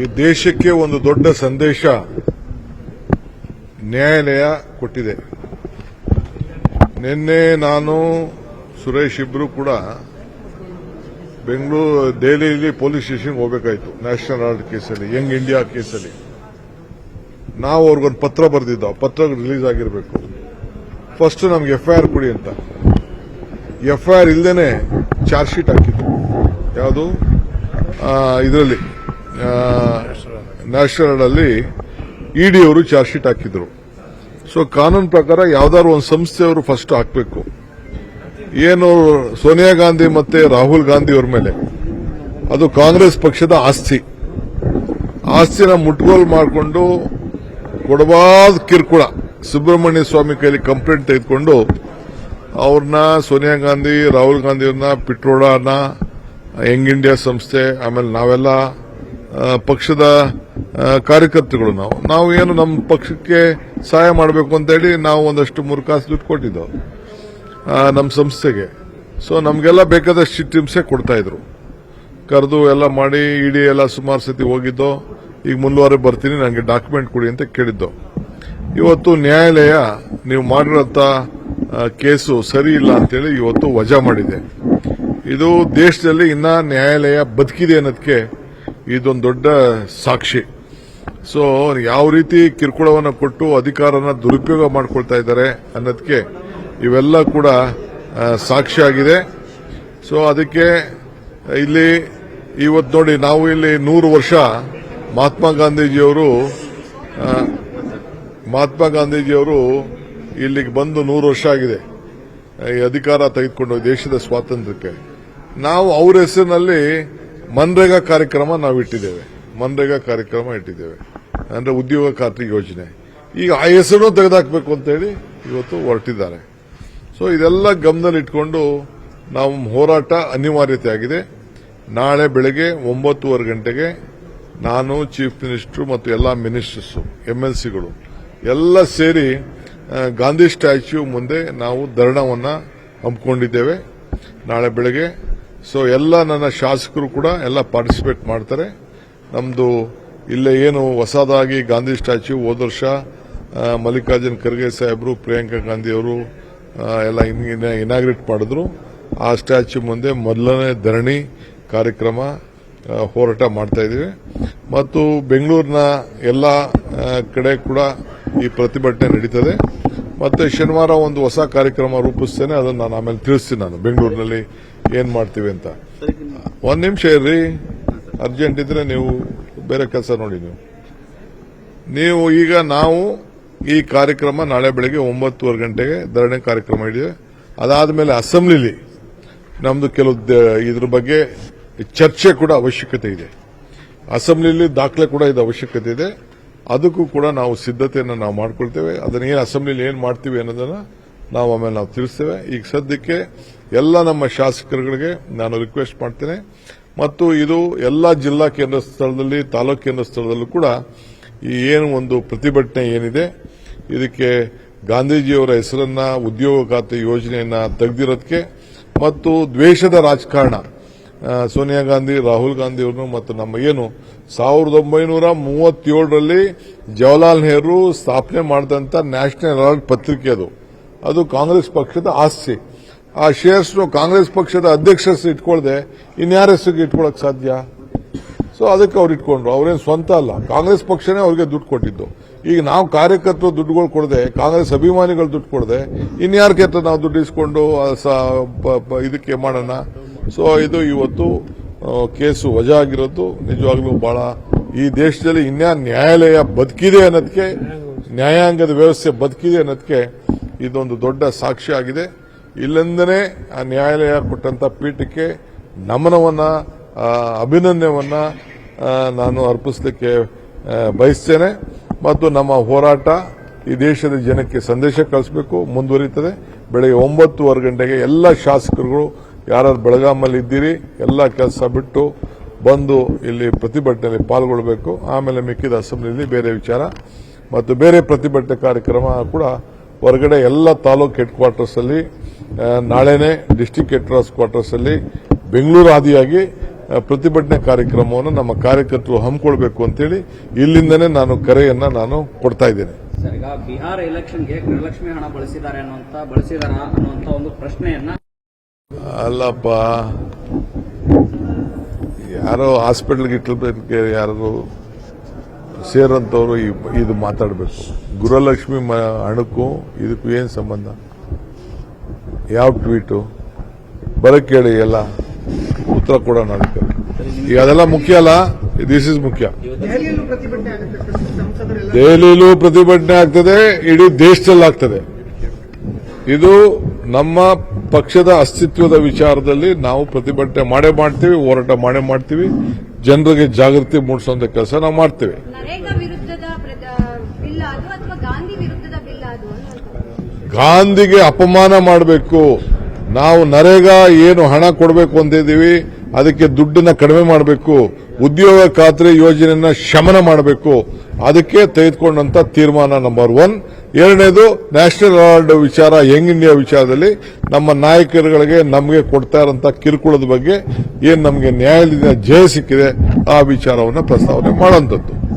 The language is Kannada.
ಈ ದೇಶಕ್ಕೆ ಒಂದು ದೊಡ್ಡ ಸಂದೇಶ ನ್ಯಾಯಾಲಯ ಕೊಟ್ಟಿದೆ. ನಿನ್ನೆ ನಾನು ಸುರೇಶ್ ಇಬ್ರು ಕೂಡ ಬೆಂಗಳೂರು ದೆಹಲಿಯಲ್ಲಿ ಪೊಲೀಸ್ ಸ್ಟೇಷನ್ಗೆ ಹೋಗಬೇಕಾಯಿತು, ನ್ಯಾಷನಲ್ ಅವಾರ್ಡ್ ಕೇಸಲ್ಲಿ, ಯಂಗ್ ಇಂಡಿಯಾ ಕೇಸಲ್ಲಿ. ನಾವು ಅವ್ರಿಗೊಂದು ಪತ್ರ ಬರೆದಿದ್ದ ಪತ್ರ ರಿಲೀಸ್ ಆಗಿರಬೇಕು. ಫಸ್ಟ್ ನಮ್ಗೆ ಎಫ್ಐಆರ್ ಕೊಡಿ ಅಂತ. ಎಫ್ಐಆರ್ ಇಲ್ಲದೇನೆ ಚಾರ್ಜ್ ಶೀಟ್ ಹಾಕಿದ್ರು ಯಾವುದು? ಇದರಲ್ಲಿ. ನ್ಯಾಷನಲ್ ಅಲ್ಲಿ ಇಡಿ ಅವರು ಚಾರ್ಜ್ ಶೀಟ್ ಹಾಕಿದ್ರು. ಸೊ ಕಾನೂನು ಪ್ರಕಾರ ಯಾವ್ದಾದ್ರು ಒಂದು ಸಂಸ್ಥೆಯವರು ಫಸ್ಟ್ ಹಾಕಬೇಕು. ಏನು ಸೋನಿಯಾ ಗಾಂಧಿ ಮತ್ತೆ ರಾಹುಲ್ ಗಾಂಧಿ ಅವ್ರ ಮೇಲೆ. ಅದು ಕಾಂಗ್ರೆಸ್ ಪಕ್ಷದ ಆಸ್ತಿ. ಆಸ್ತಿನ ಮುಟ್ಗೋಲ್ ಮಾಡಿಕೊಂಡು ಕೊಡಬಾದ ಕಿರುಕುಳ. ಸುಬ್ರಹ್ಮಣ್ಯ ಸ್ವಾಮಿ ಕೈಲಿ ಕಂಪ್ಲೇಂಟ್ ತೆಗೆದುಕೊಂಡು ಅವ್ರನ್ನ ಸೋನಿಯಾ ಗಾಂಧಿ, ರಾಹುಲ್ ಗಾಂಧಿ ಅವ್ರನ್ನ ಪಿಟ್ರೋಡಾನ ಯಂಗ್ ಇಂಡಿಯಾ ಸಂಸ್ಥೆ, ಆಮೇಲೆ ನಾವೆಲ್ಲ ಪಕ್ಷದ ಕಾರ್ಯಕರ್ತರುಗಳು ನಾವು. ನಾವು ಏನು ನಮ್ಮ ಪಕ್ಷಕ್ಕೆ ಸಹಾಯ ಮಾಡಬೇಕು ಅಂತ ಹೇಳಿ ನಾವು ಒಂದಷ್ಟು ಮೂರು ಕಾಸು ದುಡ್ಡು ಕೊಟ್ಟಿದ್ದೆವು ನಮ್ಮ ಸಂಸ್ಥೆಗೆ. ಸೊ ನಮಗೆಲ್ಲ ಬೇಕಾದಷ್ಟು ಚಿಟ್ಟಿಂಸೆ ಕೊಡ್ತಾ ಇದ್ರು. ಕರೆದು ಎಲ್ಲ ಮಾಡಿ, ಇಡಿ ಎಲ್ಲ ಸುಮಾರು ಸತಿ ಹೋಗಿದ್ದೋ, ಈಗ ಮುಂದುವರೆ ಬರ್ತೀನಿ, ನನಗೆ ಡಾಕ್ಯುಮೆಂಟ್ ಕೊಡಿ ಅಂತ ಕೇಳಿದ್ದು. ಇವತ್ತು ನ್ಯಾಯಾಲಯ ನೀವು ಮಾಡಿರೋಂಥ ಕೇಸು ಸರಿ ಇಲ್ಲ ಅಂತೇಳಿ ಇವತ್ತು ವಜಾ ಮಾಡಿದೆ. ಇದು ದೇಶದಲ್ಲಿ ಇನ್ನ ನ್ಯಾಯಾಲಯ ಬದುಕಿದೆ ಅನ್ನೋದಕ್ಕೆ ಇದೊಂದು ದೊಡ್ಡ ಸಾಕ್ಷಿ. ಸೊ ಯಾವ ರೀತಿ ಕಿರುಕುಳವನ್ನು ಕೊಟ್ಟು ಅಧಿಕಾರನ ದುರುಪಯೋಗ ಮಾಡ್ಕೊಳ್ತಾ ಇದ್ದಾರೆ ಅನ್ನೋದಕ್ಕೆ ಇವೆಲ್ಲ ಕೂಡ ಸಾಕ್ಷಿಯಾಗಿದೆ ಸಾಕ್ಷಿ ಸೊ ಅದಕ್ಕೆ ಇಲ್ಲಿ ಇವತ್ತು ನೋಡಿ ನಾವು ಇಲ್ಲಿ ನೂರು ವರ್ಷ ಮಹಾತ್ಮ ಗಾಂಧೀಜಿಯವರು ಮಹಾತ್ಮ ಗಾಂಧೀಜಿಯವರು ಇಲ್ಲಿಗೆ ಬಂದು ನೂರು ವರ್ಷ ಆಗಿದೆ. ಈ ಅಧಿಕಾರ ತೆಗೆದುಕೊಂಡು ದೇಶದ ಸ್ವಾತಂತ್ರ್ಯಕ್ಕೆ. ನಾವು ಅವ್ರ ಹೆಸರಿನಲ್ಲಿ ಮನ್ರೇಗಾ ಕಾರ್ಯಕ್ರಮ ನಾವು ಇಟ್ಟಿದ್ದೇವೆ. ಮನ್ರೇಗಾ ಕಾರ್ಯಕ್ರಮ ಇಟ್ಟಿದ್ದೇವೆ. ಅಂದ್ರೆ ಉದ್ಯೋಗ ಖಾತ್ರಿ ಯೋಜನೆ. ಈಗ ಆ ಹೆಸರು ತೆಗೆದಾಕಬೇಕು ಅಂತ ಹೇಳಿ ಇವತ್ತು ಹೊರಟಿದ್ದಾರೆ. ಸೊ ಇದೆಲ್ಲ ಗಮನದಲ್ಲಿಟ್ಕೊಂಡು ನಾವು ಹೋರಾಟ ಅನಿವಾರ್ಯತೆ ಆಗಿದೆ ನಾಳೆ ಬೆಳಗ್ಗೆ ಒಂಬತ್ತುವರೆ ಗಂಟೆಗೆ ನಾನು ಚೀಫ್ ಮಿನಿಸ್ಟರ್ ಮತ್ತು ಎಲ್ಲ ಮಿನಿಸ್ಟರ್ಸ್ ಎಂಎಲ್ಸಿಗಳು ಎಲ್ಲ ಸೇರಿ ಗಾಂಧಿ ಸ್ಟ್ಯಾಚ್ಯೂ ಮುಂದೆ ನಾವು ಧರಣವನ್ನು ಹಮ್ಮಿಕೊಂಡಿದ್ದೇವೆ. ನಾಳೆ ಬೆಳಗ್ಗೆ ಸೊ ಎಲ್ಲ ನನ್ನ ಶಾಸಕರು ಕೂಡ ಎಲ್ಲ ಪಾರ್ಟಿಸಿಪೇಟ್ ಮಾಡ್ತಾರೆ. ನಮ್ದು ಇಲ್ಲೇ ಏನು ಹೊಸದಾಗಿ ಗಾಂಧಿ ಸ್ಟ್ಯಾಚ್ಯೂ ಹೋದ ವರ್ಷ ಮಲ್ಲಿಕಾರ್ಜುನ್ ಖರ್ಗೆ ಸಾಹೇಬರು ಪ್ರಿಯಾಂಕಾ ಗಾಂಧಿ ಅವರು ಆ, ಎಲ್ಲ ಇನಾಗ್ರೇಟ್ ಮಾಡಿದ್ರು. ಆ ಸ್ಟ್ಯಾಚ್ಯೂ ಮುಂದೆ ಮೊದಲನೇ ಧರಣಿ ಕಾರ್ಯಕ್ರಮ ಹೋರಾಟ ಮಾಡ್ತಾ ಇದ್ದೀವಿ. ಮತ್ತು ಬೆಂಗಳೂರಿನ ಎಲ್ಲ ಕಡೆ ಕೂಡ ಈ ಪ್ರತಿಭಟನೆ ನಡೀತದೆ. ಮತ್ತೆ ಶನಿವಾರ ಒಂದು ಹೊಸ ಕಾರ್ಯಕ್ರಮ ರೂಪಿಸ್ತೇನೆ ಅದನ್ನು ನಾನು ಆಮೇಲೆ ತಿಳಿಸ್ತೀನಿ ನಾನು ಬೆಂಗಳೂರಿನಲ್ಲಿ. ಏನ್ ಮಾಡ್ತೀವಿ ಅಂತ? ಒಂದ್ ನಿಮಿಷ ಇರ್ರಿ. ಅರ್ಜೆಂಟ್ ಇದ್ರೆ ನೀವು ಬೇರೆ ಕೆಲಸ ನೋಡಿ ನೀವು. ನೀವು ಈಗ ನಾವು ಈ ಕಾರ್ಯಕ್ರಮ ನಾಳೆ ಬೆಳಗ್ಗೆ ಒಂಬತ್ತುವರೆ ಗಂಟೆಗೆ ಧರಣಿ ಕಾರ್ಯಕ್ರಮ ಇದೆ ಅದಾದ್ಮೇಲೆ ಅಸೆಂಬ್ಲಿಲಿ ನಮ್ದು ಕೆಲವು ಇದ್ರ ಬಗ್ಗೆ ಚರ್ಚೆ ಕೂಡ ಅವಶ್ಯಕತೆ ಇದೆ. ಅಸೆಂಬ್ಲಿಲಿ ದಾಖಲೆ ಕೂಡ ಇದು ಅವಶ್ಯಕತೆ ಇದೆ. ಅದಕ್ಕೂ ಕೂಡ ನಾವು ಸಿದ್ಧತೆಯನ್ನು ನಾವು ಮಾಡ್ಕೊಳ್ತೇವೆ. ಅದನ್ನ ಏನು ಅಸೆಂಬ್ಲಿಲಿ ಏನು ಮಾಡ್ತೀವಿ ಅನ್ನೋದನ್ನ ನಾವು ಆಮೇಲೆ ನಾವು ತಿಳಿಸ್ತೇವೆ. ಈಗ ಸದ್ಯಕ್ಕೆ ಎಲ್ಲ ನಮ್ಮ ಶಾಸಕರುಗಳಿಗೆ ನಾನು ರಿಕ್ವೆಸ್ಟ್ ಮಾಡ್ತೇನೆ. ಮತ್ತು ಇದು ಎಲ್ಲ ಜಿಲ್ಲಾ ಕೇಂದ್ರ ಸ್ಥಳದಲ್ಲಿ, ತಾಲೂಕು ಕೇಂದ್ರ ಸ್ಥಳದಲ್ಲೂ ಕೂಡ ಈ ಏನು ಒಂದು ಪ್ರತಿಭಟನೆ ಏನಿದೆ, ಇದಕ್ಕೆ ಗಾಂಧೀಜಿಯವರ ಹೆಸರನ್ನ, ಉದ್ಯೋಗ ಖಾತೆ ಯೋಜನೆಯನ್ನ ತೆಗೆದಿರೋದಕ್ಕೆ ಮತ್ತು ದ್ವೇಷದ ರಾಜಕಾರಣ ಸೋನಿಯಾ ಗಾಂಧಿ, ರಾಹುಲ್ ಗಾಂಧಿ ಅವರು ಮತ್ತು ನಮ್ಮ ಏನು ಸಾವಿರದ ಒಂಬೈನೂರ ಮೂವತ್ತೇಳರಲ್ಲಿ ಜವಾಹರ್ಲಾಲ್ ನೆಹರು ಸ್ಥಾಪನೆ ಮಾಡಿದಂಥ ನ್ಯಾಷನಲ್ ಹೆರಾಲ್ಡ್ ಪತ್ರಿಕೆ ಅದು. ಅದು ಕಾಂಗ್ರೆಸ್ ಪಕ್ಷದ ಆಸ್ತಿ. ಆ ಶೇರ್ಸ್ ಕಾಂಗ್ರೆಸ್ ಪಕ್ಷದ ಅಧ್ಯಕ್ಷ ಇಟ್ಕೊಳ್ದೆ ಇನ್ಯಾರ ಇಟ್ಕೊಳಕ್ ಸಾಧ್ಯ? ಸೊ ಅದಕ್ಕೆ ಅವ್ರು ಇಟ್ಕೊಂಡ್ರು. ಅವ್ರೇನು ಸ್ವಂತ ಅಲ್ಲ. ಕಾಂಗ್ರೆಸ್ ಪಕ್ಷನೇ ಅವ್ರಿಗೆ ದುಡ್ಡು ಕೊಟ್ಟಿದ್ದು. ಈಗ ನಾವು ಕಾರ್ಯಕರ್ತರು ದುಡ್ಡುಗಳು ಕೊಡದೆ, ಕಾಂಗ್ರೆಸ್ ಅಭಿಮಾನಿಗಳು ದುಡ್ಡು ಕೊಡದೆ ಇನ್ಯಾರ ಹತ್ರ ನಾವು ದುಡ್ಡು ಇಸ್ಕೊಂಡು ಇದಕ್ಕೆ ಮಾಡೋಣ? ಸೊ ಇದು ಇವತ್ತು ಕೇಸು ವಜಾ ಆಗಿರೋದು ನಿಜವಾಗ್ಲೂ ಬಹಳ, ಈ ದೇಶದಲ್ಲಿ ಇನ್ಯಾ ನ್ಯಾಯಾಲಯ ಬದುಕಿದೆ ಅನ್ನೋದಕ್ಕೆ ನ್ಯಾಯಾಂಗದ ವ್ಯವಸ್ಥೆ ಬದುಕಿದೆ ಅನ್ನೋದಕ್ಕೆ ಇದೊಂದು ದೊಡ್ಡ ಸಾಕ್ಷಿ ಆಗಿದೆ. ಇಲ್ಲಿಂದನೇ ಆ ನ್ಯಾಯಾಲಯ ಕೊಟ್ಟಂತ ಪೀಠಕ್ಕೆ ನಮನವನ್ನ ಅಭಿನಂದನೆಯನ್ನ ನಾನು ಅರ್ಪಿಸಲಿಕ್ಕೆ ಬಯಸ್ತೇನೆ. ಮತ್ತು ನಮ್ಮ ಹೋರಾಟ ಈ ದೇಶದ ಜನಕ್ಕೆ ಸಂದೇಶ ಕಳಿಸಬೇಕು ಮುಂದುವರಿಯುತ್ತದೆ ಬೆಳಗ್ಗೆ ಒಂಬತ್ತುವರೆ ಗಂಟೆಗೆ ಎಲ್ಲ ಶಾಸಕರುಗಳು ಯಾರು ಬೆಳಗಾಮಲ್ಲಿ ಇದ್ದೀರಿ ಎಲ್ಲ ಕೆಲಸ ಬಿಟ್ಟು ಬಂದು ಇಲ್ಲಿ ಪ್ರತಿಭಟನೆಯಲ್ಲಿ ಪಾಲ್ಗೊಳ್ಳಬೇಕು ಆಮೇಲೆ ಮಿಕ್ಕಿದ ಅಸೆಂಬ್ಲಿಯಲ್ಲಿ ಬೇರೆ ವಿಚಾರ. ಮತ್ತು ಬೇರೆ ಪ್ರತಿಭಟನೆ ಕಾರ್ಯಕ್ರಮ ಕೂಡ ಹೊರಗಡೆ ಎಲ್ಲ ತಾಲೂಕು ಹೆಡ್ ಕ್ವಾರ್ಟರ್ಸ್ ಅಲ್ಲಿ ಆ, ನಾಳೆನೆ ಡಿಸ್ಟಿಕ್ ಹೆಡ್ ಕ್ವಾರ್ಟರ್ಸ್ ಅಲ್ಲಿ ಬೆಂಗಳೂರು ಆದಿಯಾಗಿ ಪ್ರತಿಭಟನೆ ಕಾರ್ಯಕ್ರಮವನ್ನು ನಮ್ಮ ಕಾರ್ಯಕರ್ತರು ಹಮ್ಮಿಕೊಳ್ಬೇಕು ಅಂತೇಳಿ ಇಲ್ಲಿಂದನೇ ನಾನು ಕರೆಯನ್ನ ನಾನು ಕೊಡ್ತಾ ಇದ್ದೇನೆ. ಸರ್ ಈಗ ಬಿಹಾರ ಎಲೆಕ್ಷನ್ಗೆ ಗೃಹಲಕ್ಷ್ಮಿ ಹಣ ಬಳಸಿದ್ದಾರೆ ಅನ್ನುವಂತ ಬಳಸಿದಾರ ಅನ್ನುವಂತ ಒಂದು ಪ್ರಶ್ನೆಯನ್ನ ಅಲ್ಲಪ್ಪ ಯಾರೋ ಹಾಸ್ಪಿಟಲ್ ಇಟ್ಲಕ್ಕೆ ಯಾರು ಸೇರಂತವ್ರು ಇದು ಮಾತಾಡಬೇಕು. ಗೃಹಲಕ್ಷ್ಮಿ ಹಣಕ್ಕೂ ಇದಕ್ಕೂ ಏನ್ ಸಂಬಂಧ? ಯಾವ ಟ್ವೀಟು? ಬರಕ್ ಕೇಳಿ ಎಲ್ಲ. ಉತ್ತರ ಕೂಡ ಅದಕ್ಕೆ. ಈಗ ಅದೆಲ್ಲ ಮುಖ್ಯ ಅಲ್ಲ? ದಿಸ್ ಇಸ್ ಮುಖ್ಯ. ದೆಹಲಿಯಲ್ಲೂ ಪ್ರತಿಭಟನೆ ಆಗ್ತದೆ ಇಡೀ ದೇಶದಲ್ಲಿ ಆಗ್ತದೆ. ಇದು ನಮ್ಮ ಪಕ್ಷದ ಅಸ್ತಿತ್ವದ ವಿಚಾರದಲ್ಲಿ ನಾವು ಪ್ರತಿಭಟನೆ ಮಾಡೇ ಮಾಡ್ತೀವಿ ಹೋರಾಟ ಮಾಡೇ ಮಾಡ್ತೀವಿ ಜನರಿಗೆ ಜಾಗೃತಿ ಮೂಡಿಸುವಂತ ಕೆಲಸ ನಾವು ಮಾಡ್ತೇವೆ. ಗಾಂಧಿಗೆ ಅಪಮಾನ ಮಾಡಬೇಕು. ನಾವು ನರೇಗಾ ಏನು ಹಣ ಕೊಡಬೇಕು ಅಂತಿದ್ದೀವಿ, ಅದಕ್ಕೆ ದುಡ್ಡನ್ನ ಕಡಿಮೆ ಮಾಡಬೇಕು. ಉದ್ಯೋಗ ಖಾತ್ರಿ ಯೋಜನೆಯನ್ನ ಶಮನ ಮಾಡಬೇಕು. ಅದಕ್ಕೆ ತೆಗೆದುಕೊಂಡಂತ ತೀರ್ಮಾನ ನಂಬರ್ ಒನ್ ಎರಡನೇದು ನ್ಯಾಷನಲ್ ಅವಾರ್ಡ್ ವಿಚಾರ ಯಂಗ್ ಇಂಡಿಯಾ ವಿಚಾರದಲ್ಲಿ ನಮ್ಮ ನಾಯಕರುಗಳಿಗೆ ನಮಗೆ ಕೊಡ್ತಾ ಇರೋಂಥ ಕಿರುಕುಳದ ಬಗ್ಗೆ ಏನು ನಮಗೆ ನ್ಯಾಯಾಲಯದ ಜಯ ಸಿಕ್ಕಿದೆ, ಆ ವಿಚಾರವನ್ನು ಪ್ರಸ್ತಾವನೆ ಮಾಡುವಂಥದ್ದು.